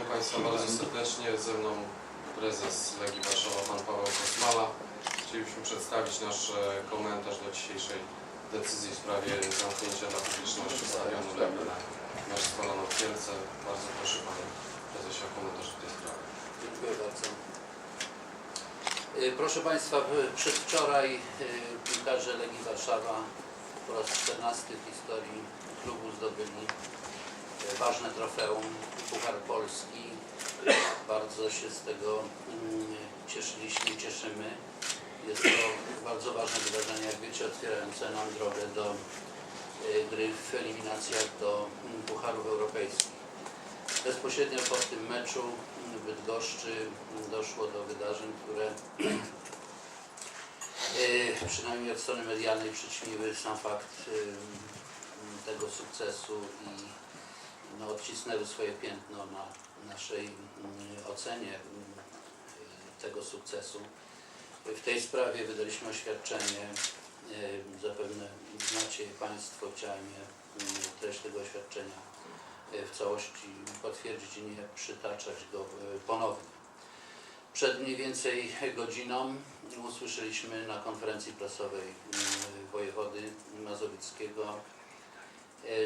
witam Państwa bardzo serdecznie. Ze mną prezes Legii Warszawa, pan Paweł Kosmala. Chcielibyśmy przedstawić nasz e, komentarz do dzisiejszej decyzji w sprawie zamknięcia dla publiczności stadionu Legii na mecz z w Kielce. Bardzo proszę Panie Prezesie o komentarz w tej sprawie. Dziękuję bardzo. Y, Proszę Państwa, przedwczoraj y, piłkarze Legii Warszawa po raz 14 w historii klubu zdobyli ważne trofeum Puchar Polski. Bardzo się z tego mm, cieszyliśmy cieszymy. Jest to bardzo ważne wydarzenie, jak wiecie, otwierające nam drogę do y, gry w eliminacjach do mm, Pucharów Europejskich. Bezpośrednio po tym meczu w Bydgoszczy doszło do wydarzeń, które e, przynajmniej od strony medialnej przyćmiły sam fakt e, tego sukcesu i no, odcisnęły swoje piętno na naszej mm, ocenie mm, tego sukcesu. W tej sprawie wydaliśmy oświadczenie, e, zapewne znacie Państwo, chciałem je, mm, treść tego oświadczenia e, w całości potwierdzić i nie przytaczać go e, ponownie. Przed mniej więcej godziną usłyszeliśmy na konferencji prasowej wojewody mazowieckiego,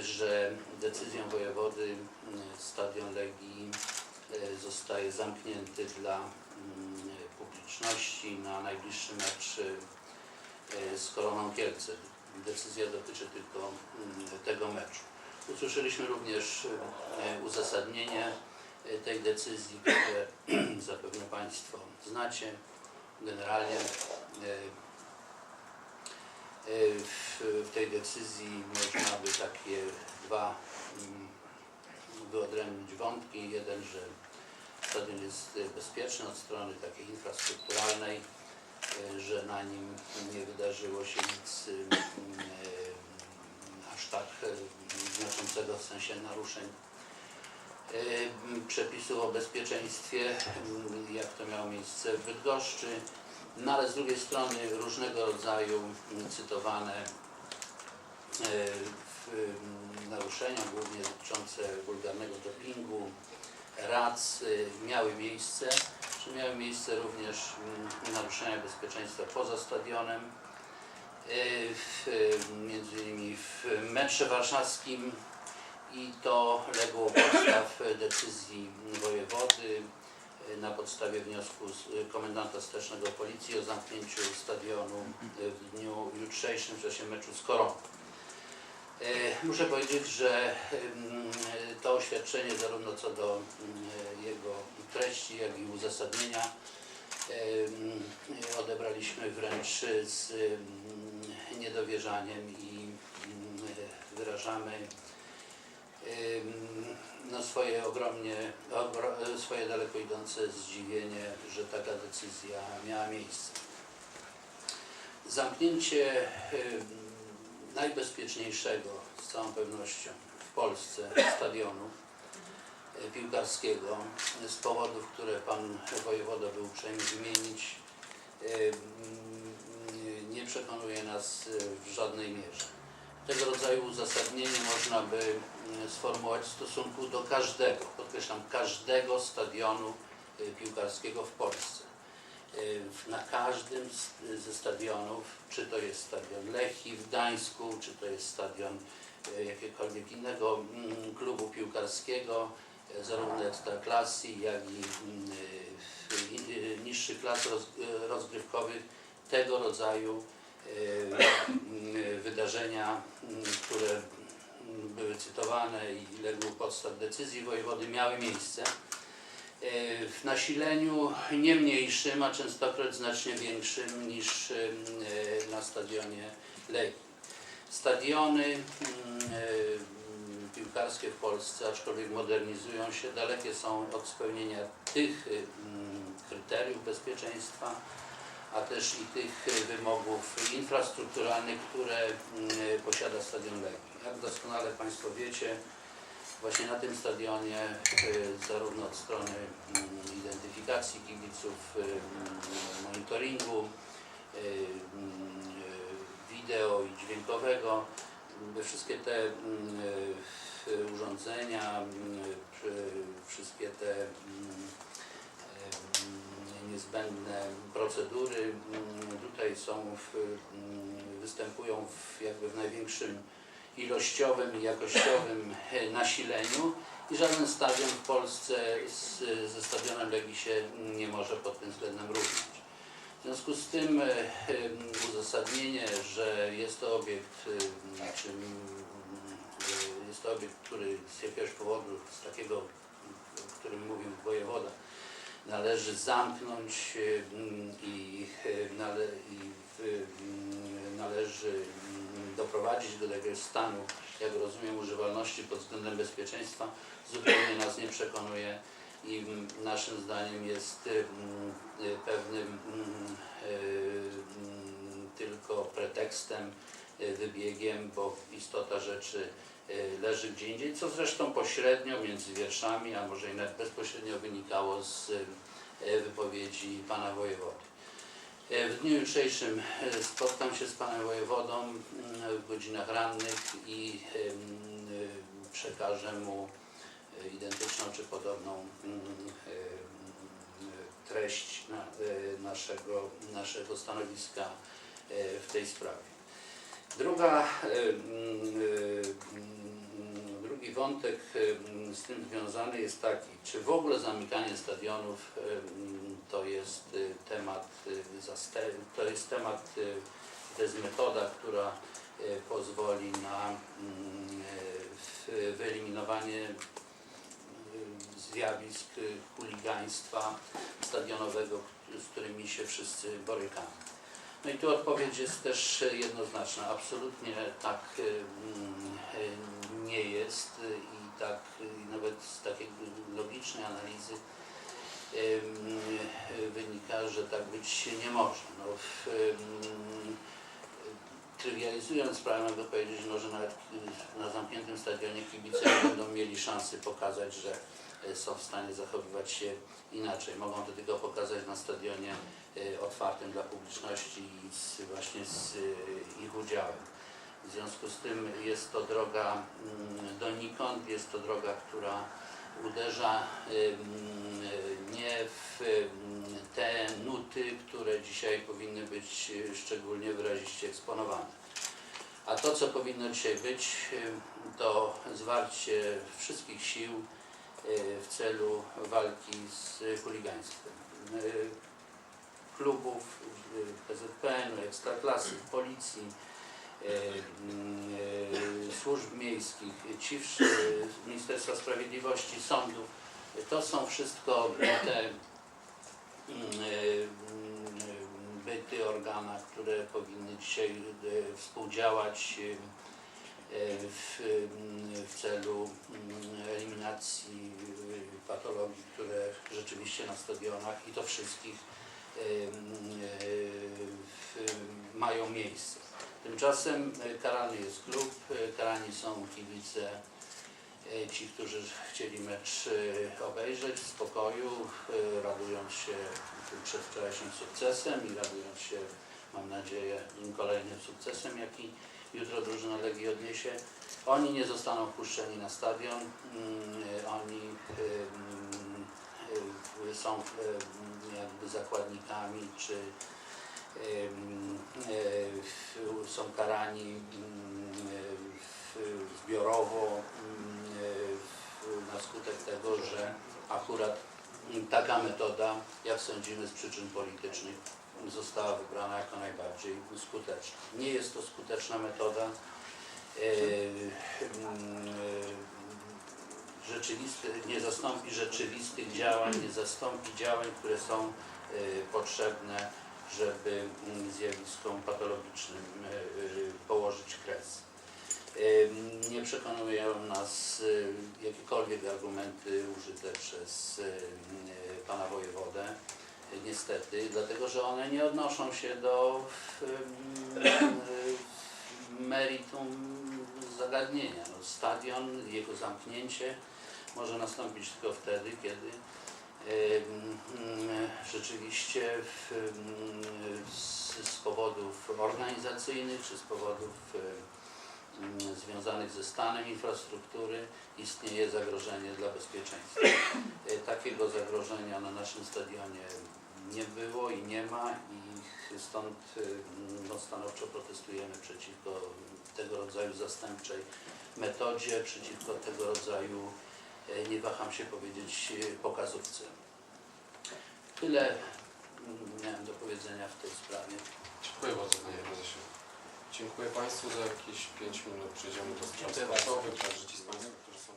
że decyzją wojewody mm, stadion Legii e, zostaje zamknięty dla mm, publiczności na najbliższy mecz e, z Koroną Kielce. Decyzja dotyczy tylko mm, tego meczu. Usłyszeliśmy również e, uzasadnienie e, tej decyzji, które zapewne Państwo znacie. Generalnie e, e, w, w tej decyzji można by takie dwa mm, wyodrębnić wątki. Jeden, że stadion jest bezpieczny od strony takiej infrastrukturalnej, e, że na nim nie wydarzyło się nic e, aż tak znaczącego w sensie naruszeń przepisów o bezpieczeństwie, jak to miało miejsce w Bydgoszczy, no ale z drugiej strony różnego rodzaju cytowane e, w, m, naruszenia, głównie dotyczące wulgarnego dopingu, rac y, miały miejsce, czy miały miejsce również mm, naruszenia bezpieczeństwa poza stadionem, y, w, y, między innymi w metrze warszawskim i to legło podstaw decyzji wojewody na podstawie wniosku z y, komendanta stołecznego policji o zamknięciu stadionu y, w dniu jutrzejszym w czasie meczu z Koroną. Muszę powiedzieć, że to oświadczenie zarówno co do jego treści, jak i uzasadnienia odebraliśmy wręcz z niedowierzaniem i wyrażamy no swoje ogromnie, ogro, swoje daleko idące zdziwienie, że taka decyzja miała miejsce. Zamknięcie najbezpieczniejszego z całą pewnością w Polsce stadionu e, piłkarskiego z powodów, które pan wojewoda był uprzejmy wymienić, nie przekonuje nas e, w żadnej mierze. Tego rodzaju uzasadnienie można by mm, sformułować w stosunku do każdego, podkreślam, każdego stadionu e, piłkarskiego w Polsce. E, na każdym z, ze stadionów, czy to jest stadion Lechii w Gdańsku, czy to jest stadion jakiegokolwiek innego mm, klubu piłkarskiego, zarówno ekstraklasy, jak i mm, niższych klas roz, rozgrywkowych, tego rodzaju wydarzenia, mm, które były cytowane i u podstaw decyzji wojewody, miały miejsce e, w nasileniu nie mniejszym, a częstokroć znacznie większym niż na stadionie Legii. Stadiony piłkarskie w Polsce, aczkolwiek modernizują się, dalekie są od spełnienia tych kryteriów bezpieczeństwa, a też i tych wymogów infrastrukturalnych, które mm, posiada stadion Legii. Jak doskonale Państwo wiecie, Właśnie na tym stadionie y, zarówno od strony mm, identyfikacji kibiców, mm, monitoringu, wideo i dźwiękowego. Wszystkie te e, urządzenia, wszystkie te niezbędne procedury mm, tutaj są w, mm, występują w, jakby w największym ilościowym i jakościowym e, nasileniu i żaden stadion w Polsce z, ze stadionem Legii się nie może pod tym względem równać. W związku z tym e, em, uzasadnienie, że jest to obiekt, e, jest to obiekt, który z jakiegoś powodu, z takiego, o którym mówił wojewoda, należy zamknąć em, i, e, nale, i em, należy em, doprowadzić do takiego stanu, jak rozumiem, używalności pod względem bezpieczeństwa, zupełnie nas nie przekonuje i mm, naszym zdaniem jest mm, y, pewnym mm, mm, tylko pretekstem, wybiegiem, bo istota rzeczy leży gdzie indziej, co zresztą pośrednio między wierszami, a może i bezpośrednio wynikało z wypowiedzi pana wojewody. Y, W dniu jutrzejszym y, spotkam się z panem wojewodą mm, w godzinach rannych i przekażę mu identyczną czy podobną mm, treść na, naszego, naszego stanowiska w tej sprawie. Druga, drugi wątek y, z tym związany jest taki, czy w ogóle zamykanie stadionów y, mm, to jest y, temat y, to jest temat, y, to jest metoda, która y, pozwoli na y, wyeliminowanie y, zjawisk y, chuligaństwa stadionowego, z którymi się wszyscy borykamy. No i tu odpowiedź jest też y, jednoznaczna. Absolutnie tak y, mm, y, nie jest i tak nawet z takiej logicznej analizy y, wynika, że tak być nie może. No, w, ym, trywializując sprawę mogę powiedzieć, no, że nawet na zamkniętym stadionie kibice będą mieli szansy pokazać, że y, są w stanie zachowywać się inaczej. Mogą to tylko pokazać na stadionie y, otwartym dla publiczności i z, właśnie z y, ich udziałem. W związku z tym jest to droga mm, donikąd, jest to droga, która uderza nie w ym, te nuty, które dzisiaj powinny być y, szczególnie wyraziście eksponowane. A to, co powinno dzisiaj być, y, to zwarcie wszystkich sił y, w celu walki z chuligaństwem. Klubów, PZPN-u, Ekstraklasy, Policji, służb miejskich, ci wsz- y, Ministerstwa Sprawiedliwości, sądów. To są wszystko te mm, y, mm, byty, organa, które powinny dzisiaj y, współdziałać y, y, w, w celu mm, eliminacji patologii, które rzeczywiście na stadionach i to wszystkich mają miejsce. Tymczasem karany jest klub, karani są kibice, ci, którzy chcieli mecz obejrzeć w spokoju, radując się tym przedwczorajszym sukcesem i radując się, mam nadzieję, kolejnym sukcesem, jaki jutro drużyna Legii odniesie. Oni nie zostaną wpuszczeni na stadion, mm, y, oni y, mm, y, są y, jakby zakładnikami czy y, są karani taka metoda, jak sądzimy z przyczyn politycznych, została wybrana jako najbardziej skuteczna. Nie jest to skuteczna metoda. Ym, y, rzeczywisty, nie zastąpi rzeczywistych działań, nie zastąpi działań, które są y, potrzebne, żeby zjawiskom patologicznym położyć kres. Nie przekonują nas y, jakiekolwiek argumenty użyte przez y, pana wojewodę, niestety, dlatego że one nie odnoszą się do y, meritum zagadnienia. No, stadion, jego zamknięcie może nastąpić tylko wtedy, kiedy Rzeczywiście z, powodów organizacyjnych czy z powodów związanych ze stanem infrastruktury istnieje zagrożenie dla bezpieczeństwa. Y, Takiego zagrożenia na naszym stadionie nie było i nie ma i stąd y, no, stanowczo protestujemy przeciwko tego rodzaju zastępczej metodzie, przeciwko tego rodzaju, y, nie waham się powiedzieć, pokazówce. Tyle mm, miałem do powiedzenia w tej sprawie. Dziękuję bardzo Panie Prezesie. Dziękuję Państwu za jakieś 5 minut. Przejdziemy do spraw sportowych, także ci z Państwa, którzy są